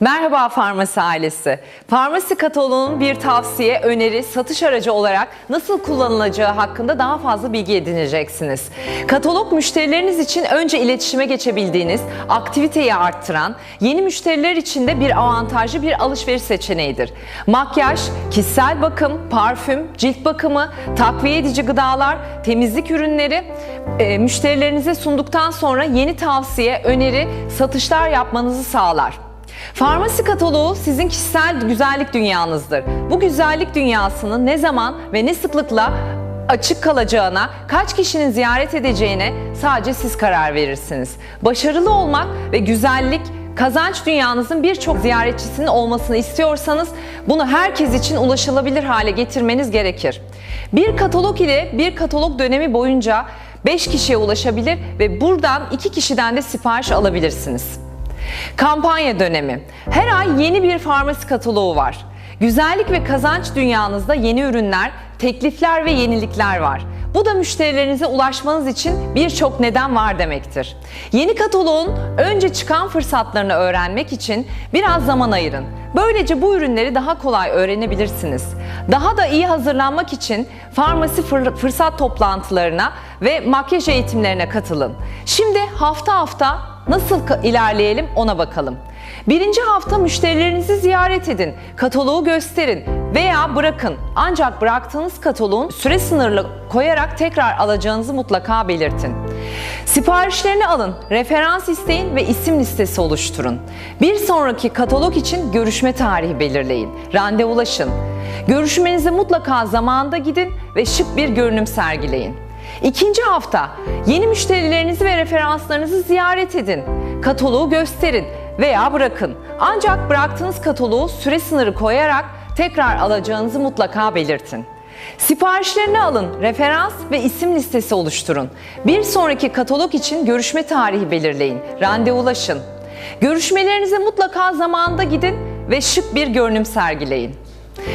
Merhaba Farmasi ailesi. Farmasi kataloğunun bir tavsiye, öneri, satış aracı olarak nasıl kullanılacağı hakkında daha fazla bilgi edineceksiniz. Katalog müşterileriniz için önce iletişime geçebildiğiniz, aktiviteyi arttıran, yeni müşteriler için de bir avantajlı bir alışveriş seçeneğidir. Makyaj, kişisel bakım, parfüm, cilt bakımı, takviye edici gıdalar, temizlik ürünleri e, müşterilerinize sunduktan sonra yeni tavsiye, öneri, satışlar yapmanızı sağlar. Farmasi kataloğu sizin kişisel güzellik dünyanızdır. Bu güzellik dünyasının ne zaman ve ne sıklıkla açık kalacağına, kaç kişinin ziyaret edeceğine sadece siz karar verirsiniz. Başarılı olmak ve güzellik kazanç dünyanızın birçok ziyaretçisinin olmasını istiyorsanız bunu herkes için ulaşılabilir hale getirmeniz gerekir. Bir katalog ile bir katalog dönemi boyunca 5 kişiye ulaşabilir ve buradan 2 kişiden de sipariş alabilirsiniz. Kampanya dönemi. Her ay yeni bir farmasi kataloğu var. Güzellik ve kazanç dünyanızda yeni ürünler, teklifler ve yenilikler var. Bu da müşterilerinize ulaşmanız için birçok neden var demektir. Yeni kataloğun önce çıkan fırsatlarını öğrenmek için biraz zaman ayırın. Böylece bu ürünleri daha kolay öğrenebilirsiniz. Daha da iyi hazırlanmak için farmasi fır- fırsat toplantılarına ve makyaj eğitimlerine katılın. Şimdi hafta hafta Nasıl ilerleyelim ona bakalım. Birinci hafta müşterilerinizi ziyaret edin, kataloğu gösterin veya bırakın. Ancak bıraktığınız kataloğun süre sınırlı koyarak tekrar alacağınızı mutlaka belirtin. Siparişlerini alın, referans isteyin ve isim listesi oluşturun. Bir sonraki katalog için görüşme tarihi belirleyin, randevulaşın. Görüşmenize mutlaka zamanında gidin ve şık bir görünüm sergileyin. İkinci hafta yeni müşterilerinizi ve referanslarınızı ziyaret edin. Kataloğu gösterin veya bırakın. Ancak bıraktığınız kataloğu süre sınırı koyarak tekrar alacağınızı mutlaka belirtin. Siparişlerini alın, referans ve isim listesi oluşturun. Bir sonraki katalog için görüşme tarihi belirleyin, randevulaşın. Görüşmelerinize mutlaka zamanında gidin ve şık bir görünüm sergileyin.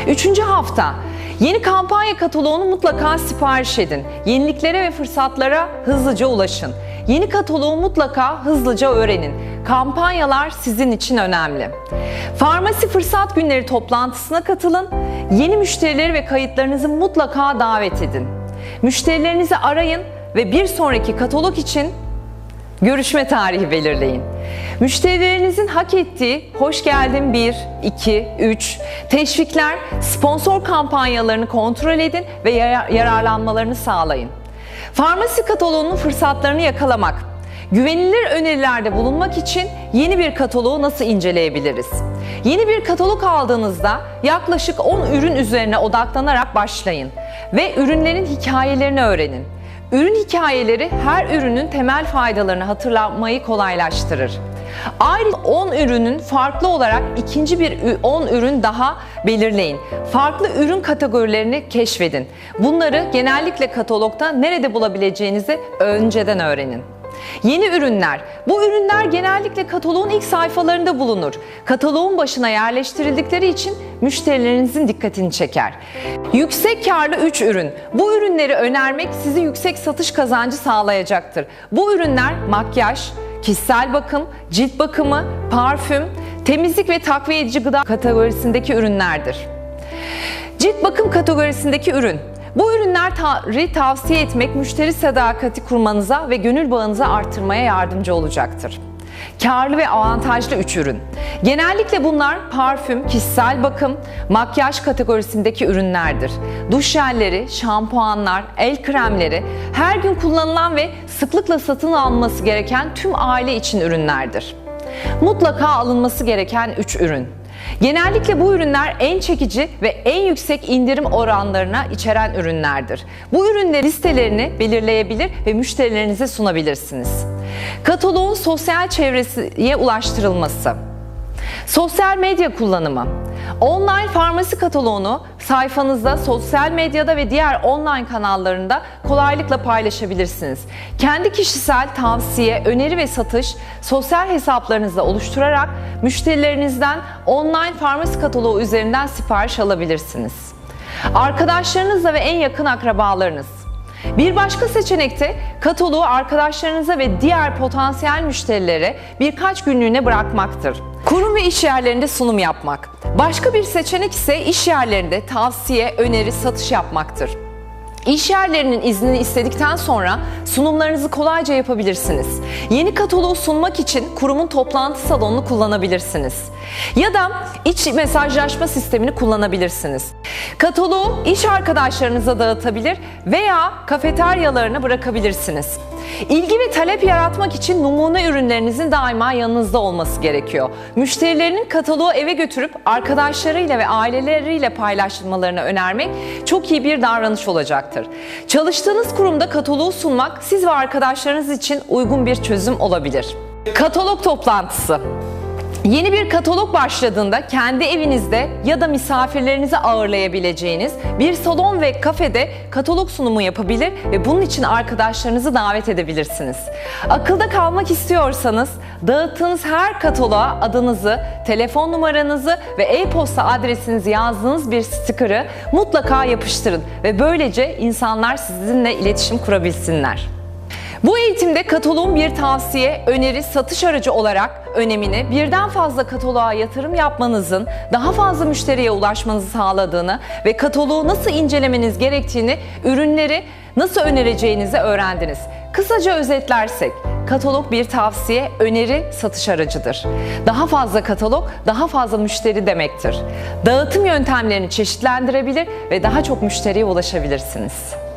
Üçüncü hafta Yeni kampanya kataloğunu mutlaka sipariş edin. Yeniliklere ve fırsatlara hızlıca ulaşın. Yeni kataloğu mutlaka hızlıca öğrenin. Kampanyalar sizin için önemli. Farmasi fırsat günleri toplantısına katılın. Yeni müşterileri ve kayıtlarınızı mutlaka davet edin. Müşterilerinizi arayın ve bir sonraki katalog için Görüşme tarihi belirleyin. Müşterilerinizin hak ettiği hoş geldin 1, 2, 3, teşvikler, sponsor kampanyalarını kontrol edin ve yar- yararlanmalarını sağlayın. Farmasi kataloğunun fırsatlarını yakalamak. Güvenilir önerilerde bulunmak için yeni bir kataloğu nasıl inceleyebiliriz? Yeni bir katalog aldığınızda yaklaşık 10 ürün üzerine odaklanarak başlayın ve ürünlerin hikayelerini öğrenin. Ürün hikayeleri her ürünün temel faydalarını hatırlamayı kolaylaştırır. Ayrıca 10 ürünün farklı olarak ikinci bir ü- 10 ürün daha belirleyin. Farklı ürün kategorilerini keşfedin. Bunları genellikle katalogda nerede bulabileceğinizi önceden öğrenin. Yeni ürünler. Bu ürünler genellikle kataloğun ilk sayfalarında bulunur. Kataloğun başına yerleştirildikleri için müşterilerinizin dikkatini çeker. Yüksek karlı 3 ürün. Bu ürünleri önermek sizi yüksek satış kazancı sağlayacaktır. Bu ürünler makyaj, kişisel bakım, cilt bakımı, parfüm, temizlik ve takviye edici gıda kategorisindeki ürünlerdir. Cilt bakım kategorisindeki ürün. Bu ürünleri tavsiye etmek müşteri sadakati kurmanıza ve gönül bağınızı artırmaya yardımcı olacaktır. Karlı ve avantajlı 3 ürün. Genellikle bunlar parfüm, kişisel bakım, makyaj kategorisindeki ürünlerdir. Duş jelleri, şampuanlar, el kremleri her gün kullanılan ve sıklıkla satın alınması gereken tüm aile için ürünlerdir. Mutlaka alınması gereken 3 ürün. Genellikle bu ürünler en çekici ve en yüksek indirim oranlarına içeren ürünlerdir. Bu ürünler listelerini belirleyebilir ve müşterilerinize sunabilirsiniz. Kataloğun sosyal çevresiye ulaştırılması. Sosyal medya kullanımı. Online farmasi kataloğunu sayfanızda, sosyal medyada ve diğer online kanallarında kolaylıkla paylaşabilirsiniz. Kendi kişisel tavsiye, öneri ve satış sosyal hesaplarınızda oluşturarak müşterilerinizden online farmasi kataloğu üzerinden sipariş alabilirsiniz. Arkadaşlarınızla ve en yakın akrabalarınız. Bir başka seçenekte kataloğu arkadaşlarınıza ve diğer potansiyel müşterilere birkaç günlüğüne bırakmaktır. Kurum ve iş yerlerinde sunum yapmak. Başka bir seçenek ise iş yerlerinde tavsiye, öneri, satış yapmaktır. İş yerlerinin iznini istedikten sonra sunumlarınızı kolayca yapabilirsiniz. Yeni kataloğu sunmak için kurumun toplantı salonunu kullanabilirsiniz. Ya da iç mesajlaşma sistemini kullanabilirsiniz. Kataloğu iş arkadaşlarınıza dağıtabilir veya kafeteryalarına bırakabilirsiniz. İlgi ve talep yaratmak için numune ürünlerinizin daima yanınızda olması gerekiyor. Müşterilerinin kataloğu eve götürüp arkadaşlarıyla ve aileleriyle paylaşmalarını önermek çok iyi bir davranış olacaktır. Çalıştığınız kurumda kataloğu sunmak siz ve arkadaşlarınız için uygun bir çözüm olabilir. Katalog toplantısı Yeni bir katalog başladığında kendi evinizde ya da misafirlerinizi ağırlayabileceğiniz bir salon ve kafede katalog sunumu yapabilir ve bunun için arkadaşlarınızı davet edebilirsiniz. Akılda kalmak istiyorsanız dağıttığınız her kataloğa adınızı, telefon numaranızı ve e-posta adresinizi yazdığınız bir sticker'ı mutlaka yapıştırın ve böylece insanlar sizinle iletişim kurabilsinler. Bu eğitimde kataloğun bir tavsiye, öneri, satış aracı olarak önemini, birden fazla kataloğa yatırım yapmanızın daha fazla müşteriye ulaşmanızı sağladığını ve kataloğu nasıl incelemeniz gerektiğini, ürünleri nasıl önereceğinizi öğrendiniz. Kısaca özetlersek, katalog bir tavsiye, öneri, satış aracıdır. Daha fazla katalog, daha fazla müşteri demektir. Dağıtım yöntemlerini çeşitlendirebilir ve daha çok müşteriye ulaşabilirsiniz.